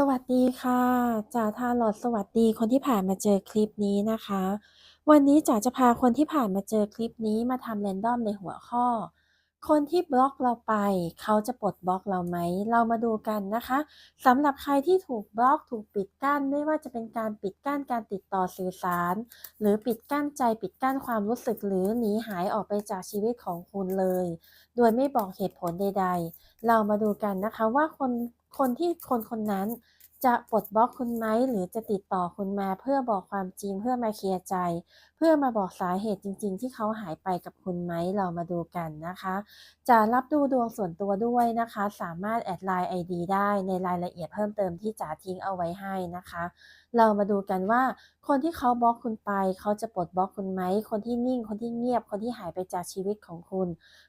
สวัสดีค่ะจ๋าทาร์ลอตสวัสดีคนที่ผ่านมาเจอคลิปนี้นะคะ วันนี้จ๋าจะพาคนที่ผ่านมาเจอคลิปนี้มาทำแรนดอมในหัวข้อ คนที่บล็อกเราไป เขาจะปลดบล็อกเราไหม เรามาดูกันนะคะสำหรับใครที่ถูกบล็อกถูกปิดกั้นไม่ว่าจะเป็นการปิดกั้นการติดต่อสื่อสาร หรือปิดกั้นใจปิดกั้นความรู้สึกหรือหนีหายออกไปจากชีวิตของคุณเลย โดยไม่บอกเหตุผลใด ๆ เรามาดูกันนะคะว่าคน คนที่คนคนนั้น จะปลดบล็อกคุณไหมหรือจะติดต่อคุณมาเพื่อบอกความจริงเพื่อมาเคลียร์ใจ เพื่อมาบอกสาเหตุจริง ๆ ที่เขาหายไปกับคุณไหมเรามาดูกันนะคะ จะรับดูดวงส่วนตัวด้วยนะคะ สามารถแอดไลน์ ID ได้ในรายละเอียดเพิ่มเติมที่จ๋าทิ้งเอาไว้ให้นะคะ เรามาดูกันว่า คนที่เขาบล็อกคุณไป เขาจะปลดบล็อกคุณไหมคนที่นิ่งคนที่เงียบคนที่หายไปจากชีวิตของคุณ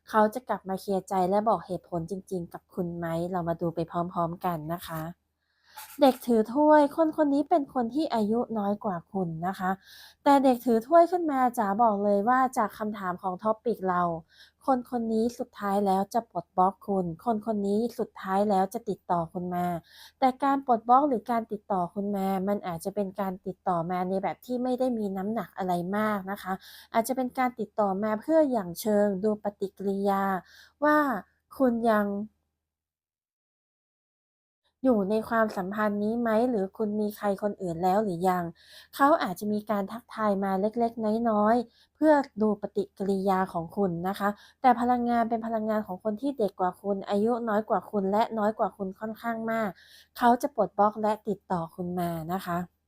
เขาจะกลับมาเคลียร์ใจและบอกเหตุผลจริง ๆ กับคุณไหมเรามาดูไปพร้อม ๆ กันนะคะ เด็กถือถ้วย คนคนนี้เป็นคนที่อายุน้อยกว่าคุณนะคะ แต่เด็กถือถ้วยขึ้นมาจ๋าบอกเลยว่าจากคำถามของ topic เรา คนคนนี้สุดท้ายแล้วจะปลดบล็อกคุณ คนคนนี้สุดท้ายแล้วจะติดต่อคุณมา แต่การปลดบล็อกหรือการติดต่อคุณมา มันอาจจะเป็นการติดต่อมาในแบบที่ไม่ได้มีน้ำหนักอะไรมากนะคะ อาจจะเป็นการติดต่อมาเพื่ออย่างเชิงดูปฏิกิริยาว่าคุณยัง อยู่ในความสัมพันธ์นี้ไหม หรือคุณมีใครคนอื่นแล้วหรือยัง เขาอาจจะมีการทักทายมาเล็กๆ น้อยๆ เพื่อดูปฏิกิริยาของคุณนะคะ แต่พลังงานเป็นพลังงานของคนที่เด็กกว่าคุณ อายุน้อยกว่าคุณ และน้อยกว่าคุณค่อนข้างมาก เขาจะปลดบล็อกและติดต่อคุณมานะคะ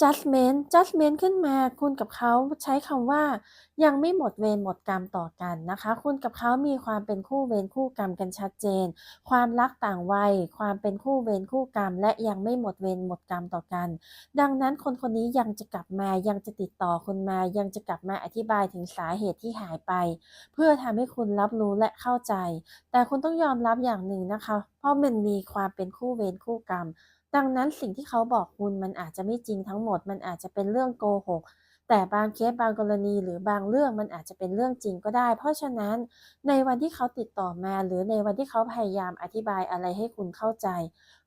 Judgment Judgment ขึ้นมา คุณกับเขาใช้คำว่า ยังไม่หมดเวรหมดกรรมต่อกันนะคะ คุณกับเขามีความเป็นคู่เวรคู่กรรมกันชัดเจน ความรักต่างวัย ความเป็นคู่เวรคู่กรรม และยังไม่หมดเวรหมดกรรมต่อกัน ดังนั้นคนคนนี้ยังจะกลับมายังจะติดต่อคุณมา ยังจะกลับมาอธิบายถึงสาเหตุที่หายไป เพื่อทำให้คุณรับรู้และเข้าใจ แต่คุณต้องยอมรับอย่างหนึ่งนะคะ เพราะมันมีความเป็นคู่เวรคู่กรรม ดังนั้นสิ่งที่เขาบอกคุณมันอาจจะไม่จริงทั้งหมด มันอาจจะเป็นเรื่องโกหก แต่บางเคสบางกรณีหรือบางเรื่องมันอาจจะเป็นเรื่องจริงก็ได้ เพราะฉะนั้นในวันที่เขาติดต่อมา หรือในวันที่เขาพยายามอธิบายอะไรให้คุณเข้าใจ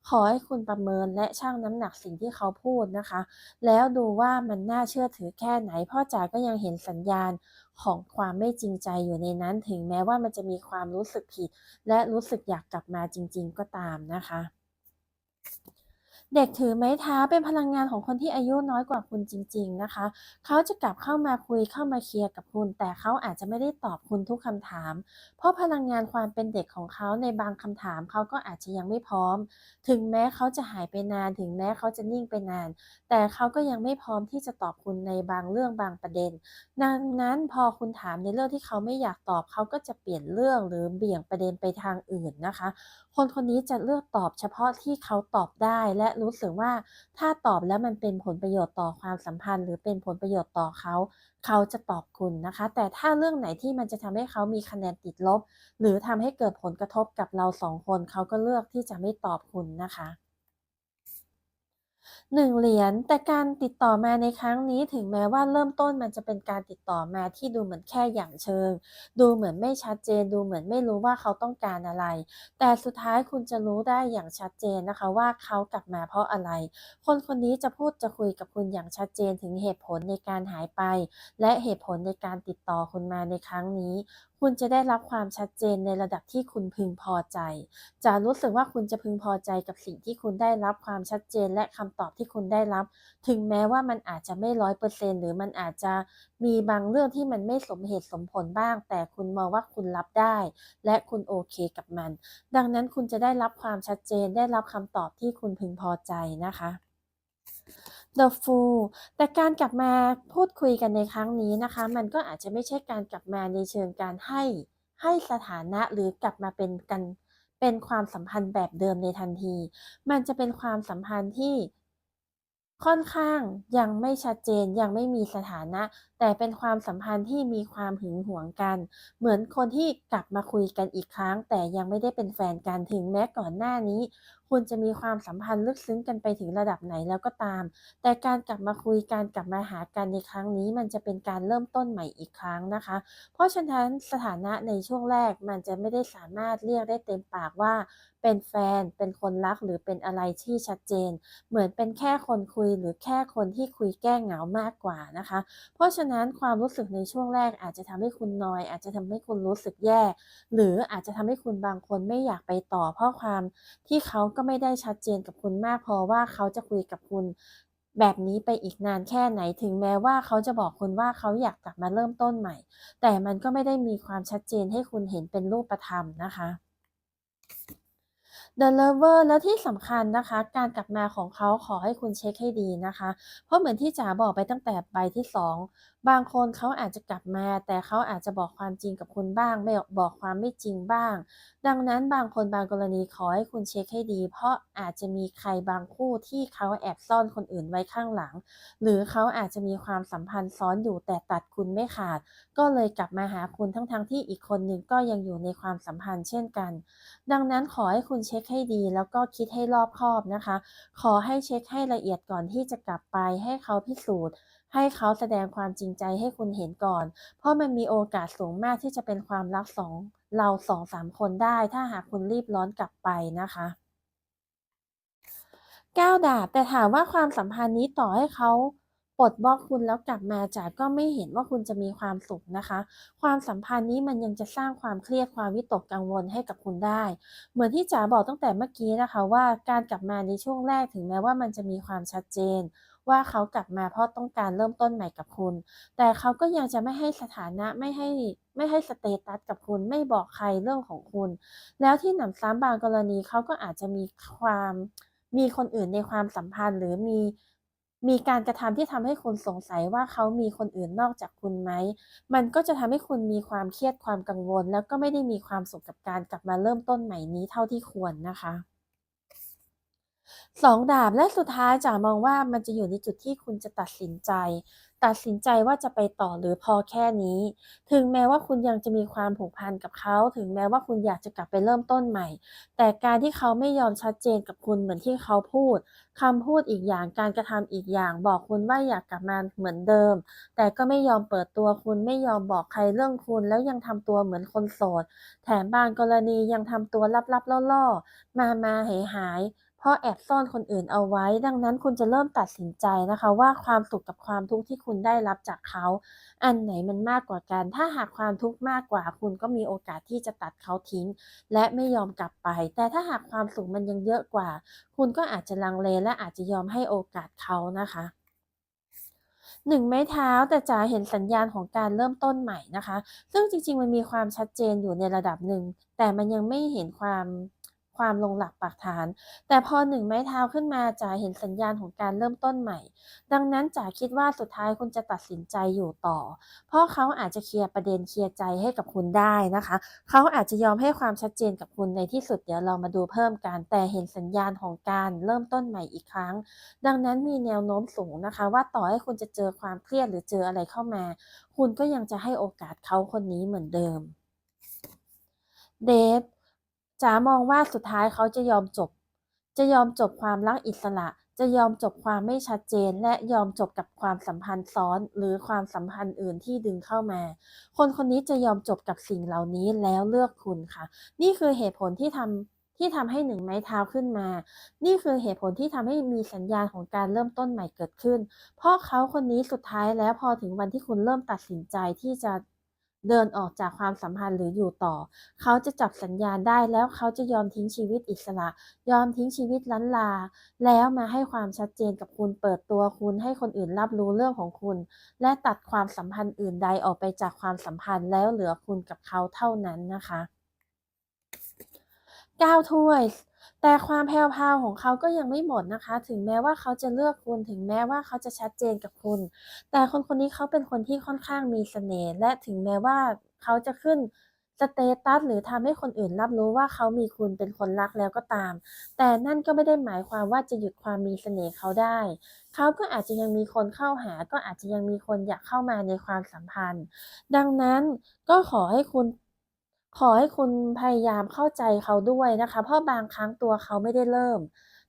ขอให้คุณประเมินและชั่งน้ำหนักสิ่งที่เขาพูดนะคะ แล้วดูว่ามันน่าเชื่อถือแค่ไหนพราะจ๋าก็ยังเห็นสัญญาณของความไม่จริงใจอยู่ในนั้น ถึงแม้ว่ามันจะมีความรู้สึกผิด และรู้สึกอยากกลับมาจริง ๆ ก็ตามนะคะ เด็กถือไม้เท้าเป็นพลังงานของคนที่อายุน้อยกว่าคุณจริง ๆนะคะ เขาจะกลับเข้ามาคุยเข้ามาเคลียร์กับคุณ แต่เขาอาจจะไม่ได้ตอบคุณทุกคำถาม เพราะพลังงานความเป็นเด็กของเขาในบางคำถามเขาก็อาจจะยังไม่พร้อม ถึงแม้เขาจะหายไปนาน ถึงแม้เขาจะนิ่งไปนาน แต่เขาก็ยังไม่พร้อมที่จะตอบคุณในบางเรื่องบางประเด็น ดังนั้นพอคุณถามในเรื่องที่เขาไม่อยากตอบเขาก็จะเปลี่ยนเรื่องหรือเบี่ยงประเด็นไปทางอื่นนะคะ คนคนนี้จะเลือกตอบเฉพาะที่เขาตอบได้ และรู้สึกว่าถ้าตอบแล้วมันเป็นผลประโยชน์ต่อความสัมพันธ์ หรือเป็นผลประโยชน์ต่อเขา เขาจะตอบคุณนะคะ แต่ถ้าเรื่องไหนที่มันจะทำให้เขามีคะแนนติดลบ หรือทำให้เกิดผลกระทบกับเราสองคน เขาก็เลือกที่จะไม่ตอบคุณนะคะ 1 เหรียญแต่การติดต่อมาในครั้งนี้ถึงแม้ว่าเริ่มต้นมันจะเป็นการติดต่อมาที่ดูเหมือนแค่อย่างเชิง ดูเหมือนไม่ชัดเจน ดูเหมือนไม่รู้ว่าเขาต้องการอะไร แต่สุดท้ายคุณจะรู้ได้อย่างชัดเจนนะคะว่าเขากลับมาเพราะอะไร คนคนนี้จะพูดจะคุยกับคุณอย่างชัดเจนถึงเหตุผลในการหายไป และเหตุผลในการติดต่อคุณมาในครั้งนี้ คุณจะได้รับความชัดเจนในระดับที่คุณพึงพอใจ จะรู้สึกว่าคุณจะพึงพอใจกับสิ่งที่คุณได้รับความชัดเจนและคำตอบที่คุณได้รับ ถึงแม้ว่ามันอาจจะไม่100%หรือมันอาจจะมีบางเรื่องที่มันไม่สมเหตุสมผลบ้าง แต่คุณมองว่าคุณรับได้ และคุณโอเคกับมัน ดังนั้นคุณจะได้รับความชัดเจนได้รับคำตอบที่คุณพึงพอใจนะคะ The Fool แต่การกลับมาพูดคุยกันในครั้งนี้นะคะ มันก็อาจจะไม่ใช่การกลับมาในเชิงการให้ให้สถานะหรือกลับมาเป็นกันเป็นความสัมพันธ์แบบเดิมในทันที มันจะเป็นความสัมพันธ์ที่ ค่อนข้างยังไม่ชัดเจนยังไม่มีสถานะ แต่เป็นความสัมพันธ์ที่มีความหึงหวงกัน เหมือนคนที่กลับมาคุยกันอีกครั้ง แต่ยังไม่ได้เป็นแฟนกันถึงแม้ก่อนหน้านี้ คุณจะมีความสัมพันธ์ลึกซึ้งกันไปถึงระดับไหนแล้วก็ตาม แต่การกลับมาคุยการกลับมาหากันในครั้งนี้ มันจะเป็นการเริ่มต้นใหม่อีกครั้งนะคะ เพราะฉะนั้นสถานะในช่วงแรกมันจะไม่ได้สามารถเรียกได้เต็มปากว่า เป็นแฟน เป็นคนรักหรือเป็นอะไรที่ชัดเจน เหมือนเป็นแค่คนคุยหรือแค่คนที่คุยแก้เหงามากกว่านะคะ เพราะฉะนั้นความรู้สึกในช่วงแรกอาจจะทำให้คุณนอย อาจจะทำให้คุณรู้สึกแย่ หรืออาจจะทำให้คุณบางคนไม่อยากไปต่อ เพราะความที่เขาก็ไม่ได้ชัดเจนกับคุณมากพอว่าเขาจะคุยกับคุณแบบนี้ไปอีกนานแค่ไหนถึงแม้ว่าเขาจะบอกคุณว่าเขาอยากกลับมาเริ่มต้นใหม่ แต่มันก็ไม่ได้มีความชัดเจนให้คุณเห็นเป็นรูปธรรมนะคะ The Lover แล้วที่สำคัญนะคะ การกลับมาของเขาขอให้คุณเช็คให้ดีนะคะ เพราะเหมือนที่จ๋าบอกไปตั้งแต่ใบที่ 2 บางคนเขาอาจจะกลับมา แต่เขาอาจจะบอกความจริงกับคุณบ้าง ไม่บอกความไม่จริงบ้าง ดังนั้นบางคนบางกรณีขอให้คุณเช็คให้ดี เพราะอาจจะมีใครบางคู่ที่เขาแอบซ่อนคนอื่นไว้ข้างหลัง หรือเขาอาจจะมีความสัมพันธ์ซ้อนอยู่แต่ตัดคุณไม่ขาด ก็เลยกลับมาหาคุณทั้งๆทที่อีกคนหนึ่งก็ยังอยู่ในความสัมพันธ์เช่นกัน ดังนั้นขอให้คุณเช็คให้ดี แล้วก็คิดให้รอบคอบนะคะ ขอให้เช็คให้ละเอียดก่อนที่จะกลับไปให้เขาพิสูจน์ ให้เขาแสดงความจริงใจให้คุณเห็นก่อน เพราะมันมีโอกาสสูงมากที่จะเป็นความรักสองเรา2-3คนได้ ถ้าหากคุณรีบร้อนกลับไปนะคะ9ดาบแต่ถามว่าความสัมพันธ์นี้ต่อให้เขา ปลดบล็อกคุณแล้วกลับมาจ๋าก็ไม่เห็นว่าคุณจะมีความสุขนะคะ ความสัมพันธ์นี้มันยังจะสร้างความเครียดความวิตกกังวลให้กับคุณได้ เหมือนที่จ๋าบอกตั้งแต่เมื่อกี้นะคะ ว่าการกลับมาในช่วงแรกถึงแม้ว่ามันจะมีความชัดเจน ว่าเขากลับมาเพราะต้องการเริ่มต้นใหม่กับคุณ แต่เขาก็ยังจะไม่ให้สถานะไม่ให้ไม่ให้สเตตัสกับคุณไม่บอกใครเรื่องของคุณ แล้วที่หนำซ้ำบางกรณีเขาก็อาจจะมีความมีคนอื่นในความสัมพันธ์หรือมี มีการกระทำที่ทำให้คุณสงสัยว่าเขามีคนอื่นนอกจากคุณไหม มันก็จะทำให้คุณมีความเครียดความกังวล แล้วก็ไม่ได้มีความสุขกับการกลับมาเริ่มต้นใหม่นี้เท่าที่ควรนะคะสองดาบและสุดท้ายจะมองว่ามันจะอยู่ในจุดที่คุณจะตัดสินใจ ตัดสินใจว่าจะไปต่อหรือพอแค่นี้ ถึงแม้ว่าคุณยังจะมีความผูกพันกับเขา ถึงแม้ว่าคุณอยากจะกลับไปเริ่มต้นใหม่ แต่การที่เขาไม่ยอมชัดเจนกับคุณเหมือนที่เขาพูดคำพูดอีกอย่างการกระทำอีกอย่าง บอกคุณว่าอยากกลับมาเหมือนเดิม แต่ก็ไม่ยอมเปิดตัวคุณไม่ยอมบอกใครเรื่องคุณ แล้วยังทำตัวเหมือนคนโสด แถมบางกรณียังทำตัวลับๆล่อๆมามาหายหาย เพราะแอบซ่อนคนอื่นเอาไว้ ดังนั้นคุณจะเริ่มตัดสินใจนะคะ ว่าความสุขกับความทุกข์ที่คุณได้รับจากเขา อันไหนมันมากกว่ากัน ถ้าหากความทุกข์มากกว่า คุณก็มีโอกาสที่จะตัดเขาทิ้ง และไม่ยอมกลับไป แต่ถ้าหากความสุขมันยังเยอะกว่า คุณก็อาจจะลังเลและอาจจะยอมให้โอกาสเขานะคะหนึ่งไม้เท้าแต่จ๋าเห็นสัญญาณของการเริ่มต้นใหม่นะคะ ซึ่งจริงๆมันมีความชัดเจนอยู่ในระดับหนึ่ง แต่มันยังไม่เห็นความ ความลงหลักปักฐาน แต่พอหนึ่งไม้เท้าขึ้นมาจ๋าเห็นสัญญาณของการเริ่มต้นใหม่ ดังนั้นจ๋าคิดว่าสุดท้ายคุณจะตัดสินใจอยู่ต่อ เพราะเขาอาจจะเคลียร์ประเด็นเคลียร์ใจให้กับคุณได้นะคะ เขาอาจจะยอมให้ความชัดเจนกับคุณในที่สุดเดี๋ยวเรามาดูเพิ่มกัน แต่เห็นสัญญาณของการเริ่มต้นใหม่อีกครั้ง ดังนั้นมีแนวโน้มสูงนะคะ ว่าต่อให้คุณจะเจอความเครียดหรือเจออะไรเข้ามา คุณก็ยังจะให้โอกาสเขาคนนี้เหมือนเดิม เดท จ๋ามองว่าสุดท้ายเขาจะยอมจบ จะยอมจบความรักอิสระ จะยอมจบความไม่ชัดเจน และยอมจบกับความสัมพันธ์ซ้อน หรือความสัมพันธ์อื่นที่ดึงเข้ามา คนคนนี้จะยอมจบกับสิ่งเหล่านี้แล้วเลือกคุณค่ะ นี่คือเหตุผลที่ทำที่ทำให้หนึ่งไม้เท้าขึ้นมา นี่คือเหตุผลที่ทำให้มีสัญญาณของการเริ่มต้นใหม่เกิดขึ้น เพราะเขาคนนี้สุดท้ายแล้วพอถึงวันที่คุณเริ่มตัดสินใจที่จะ เดินออกจากความสัมพันธ์หรืออยู่ต่อ เขาจะจับสัญญาณได้แล้วเขาจะยอมทิ้งชีวิตอิสระ ยอมทิ้งชีวิตล้านลา แล้วมาให้ความชัดเจนกับคุณเปิดตัวคุณให้คนอื่นรับรู้เรื่องของคุณ และตัดความสัมพันธ์อื่นใดออกไปจากความสัมพันธ์แล้วเหลือคุณกับเขาเท่านั้นนะคะ9ถ้วย แต่ความแพรวๆของเขาก็ยังไม่หมดนะคะ ถึงแม้ว่าเขาจะเลือกคุณ ถึงแม้ว่าเขาจะชัดเจนกับคุณ แต่คนคนนี้เขาเป็นคนที่ค่อนข้างมีเสน่ห์และถึงแม้ว่าเขาจะขึ้นสเตตัสหรือทำให้คนอื่นรับรู้ว่าเขามีคุณเป็นคนรักแล้วก็ตาม แต่นั่นก็ไม่ได้หมายความว่าจะหยุดความมีเสน่ห์เขาได้ เขาก็อาจจะยังมีคนเข้าหา ก็อาจจะยังมีคนอยากเข้ามาในความสัมพันธ์ ดังนั้นก็ขอให้คุณ ขอให้คุณพยายามเข้าใจเขาด้วยนะคะ เพราะบางครั้งตัวเขาไม่ได้เริ่ม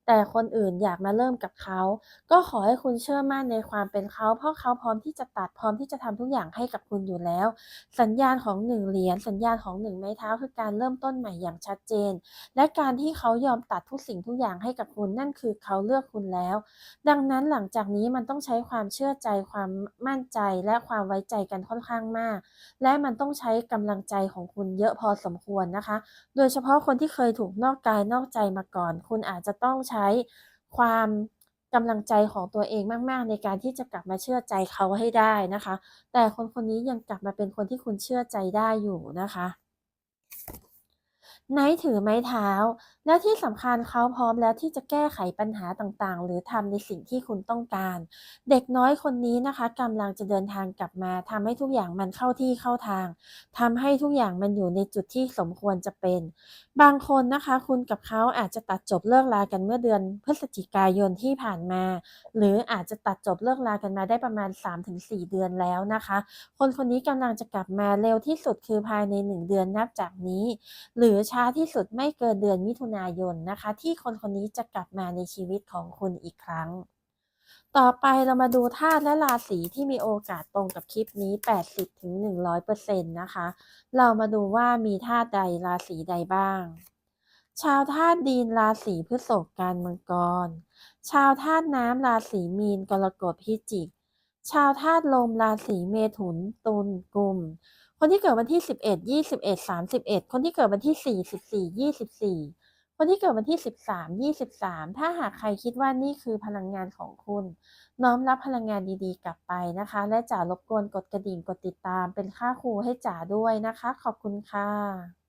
แต่คนอื่นอยากมาเริ่มกับเขา ก็ขอให้คุณเชื่อมั่นในความเป็นเขา เพราะเขาพร้อมที่จะตัดพร้อมที่จะทำทุกอย่างให้กับคุณอยู่แล้ว สัญญาณของ1เหรียญสัญญาณของ1ไม้เท้าคือการเริ่มต้นใหม่อย่างชัดเจน และการที่เขายอมตัดทุกสิ่งทุกอย่างให้กับคุณนั่นคือเขาเลือกคุณแล้ว ดังนั้นหลังจากนี้มันต้องใช้ความเชื่อใจความมั่นใจและความไว้ใจกันค่อนข้างมาก และมันต้องใช้กำลังใจของคุณเยอะพอสมควรนะคะ โดยเฉพาะคนที่เคยถูกนอกกายนอกใจมาก่อน คุณอาจจะต้องใช้ความกำลังใจของตัวเองมาก ๆ ในการที่จะกลับมาเชื่อใจเขาให้ได้นะคะ แต่คนคนนี้ยังกลับมาเป็นคนที่คุณเชื่อใจได้อยู่นะคะ Knight ถือไม้เท้า และที่สำคัญเขาพร้อมแล้วที่จะแก้ไขปัญหาต่างๆ หรือทำในสิ่งที่คุณต้องการ เด็กน้อยคนนี้นะคะกำลังจะเดินทางกลับมาทำให้ทุกอย่างมันเข้าที่เข้าทางทำให้ทุกอย่างมันอยู่ในจุดที่สมควรจะเป็น บางคนนะคะ คุณกับเขาอาจจะตัดจบเลิกรากันเมื่อเดือนพฤศจิกายนที่ผ่านมา หรืออาจจะตัดจบเลิกรากันมาได้ประมาณ 3-4 เดือนแล้วนะคะ คนคนนี้กำลังจะกลับมาเร็วที่สุดคือภายใน 1 เดือนนับจากนี้ หรือช้าที่สุดไม่เกินเดือนมิถุนายนนะคะ ที่คนคนนี้จะกลับมาในชีวิตของคุณอีกครั้ง ต่อไปเรามาดูธาตุและราศีที่มีโอกาสตรงกับคลิปนี้ 80-100%นะคะ เรามาดูว่ามีธาตุใดราศีใดบ้างชาวธาตุดินราศีพฤษภกันมังกร ชาวธาตุน้ำราศีมีนกรกฎพิจิก ชาวธาตุลมราศีเมถุนตุลกุมคนที่เกิดวันที่ 11 21 31 คนที่เกิดวันที่ 4 14 24 คนที่เกิดวันที่ 13 23 ถ้าหากใครคิดว่านี่คือพลังงานของคุณ น้อมรับพลังงานดีๆ กลับไปนะคะ และจ๋ารบกวนกดกระดิ่งกดติดตามเป็นค่าครูให้จ๋าด้วยนะคะ ขอบคุณค่ะ